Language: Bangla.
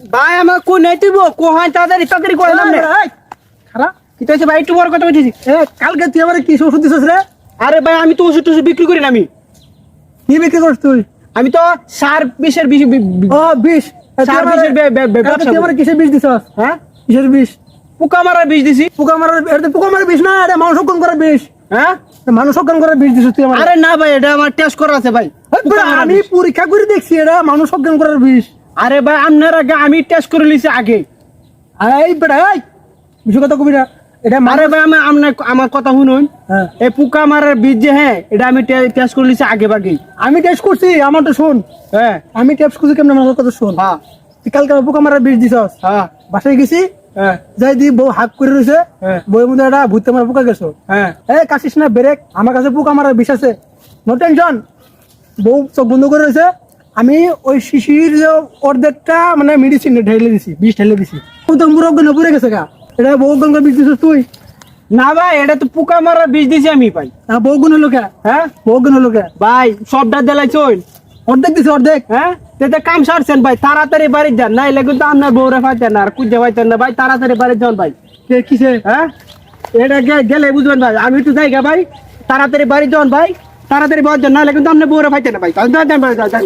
ভাই আমার কোন নাই কোহান তাড়াতাড়ি তাড়াতাড়ি করে নাম রে খারাপ কি ভাই? একটু বড় কথা বলছিস এ কালকে তুই আমার কি ওষুধ দিছিস রে? আরে ভাই আমি তো ওষুধ টষুধ বিক্রি করি না আমি। কি বিক্রি করছিস তুই? আমি তো সার বিষের বিষ ও বিষ। সার বিষের তুই আমার কিসের বিষ দিছিস? হ্যাঁ? কিসের বিষ? পোকা মারার বিষ দিছি। পোকা মারার এটা পোকা মারার বিষ না এটা মানুষ করার বিষ। হ্যাঁ? মানুষ অজ্ঞান করার বিষ দিছিস তুই আমার। আরে না ভাই এটা আমার টেস্ট করা আছে ভাই। আমি। পরীক্ষা করে দেখছি এটা মানুষ অজ্ঞান করার বিষ। আরে ভাই আপনার আগে আমি টেস্ট করে লিছি আগে। এই বেটা এই কথা কবি না। এটা আরে ভাই আমি আপনার আমার কথা শুনুন। হ্যাঁ। এই পোকা মারার বীজ যে হ্যাঁ এটা আমি টেস্ট করে লিছি আগে বাগে আমি টেস্ট করছি আমারটা শোন। হ্যাঁ। আমি টেস্ট করছি কেমন আমার কথা শোন। হ্যাঁ। কালকে আমার পোকা মারার বিষ দিছস। হ্যাঁ। বাসায় গেছি হ্যাঁ। যাই দি বউ হাক করে রয়েছে হ্যাঁ। বইয়ের মধ্যে একটা ভূতে মারা পোকা গেছো। হ্যাঁ। এ কাশিস না ব্রেক। আমার কাছে পোকা মারার বিষ আছে। নো টেনশন বউ চোখ বন্ধ করে রয়েছে আমি ওই শিশির যে অর্ধেকটা মানে মেডিসিন ঢেলে দিছি বিষ ঢেলে দিছি। তো গন্ধ পড়ে গেছে গা। এটা গন্ধ বিষ দিছিস তুই? না ভাই এটা তো পোকা মারার বিষ দিছি আমি ভাই। আর বউ গুণ হলো হ্যাঁ? বউ গুণ হলো কে ভাই সবটা দেলাই চল। অর্ধেক দিছে অর্ধেক? হ্যাঁ? তেতে কাম সারছেন ভাই তাড়াতাড়ি বাড়ি যান। নাইলে কিন্তু আপনার বউরে পাইতেন না আর কুজে পাইতেন না ভাই তাড়াতাড়ি বাড়ি যান ভাই। কে কিসে? হ্যাঁ? এটা গে- গেলে বুঝবেন ভাই আমি একটু যাই গা ভাই তাড়াতাড়ি বাড়ি যান ভাই তাড়াতাড়ি বাড়ি যান নাইলে কিন্তু আপনার বউরে পাইতেন না ভাই, যান, যান।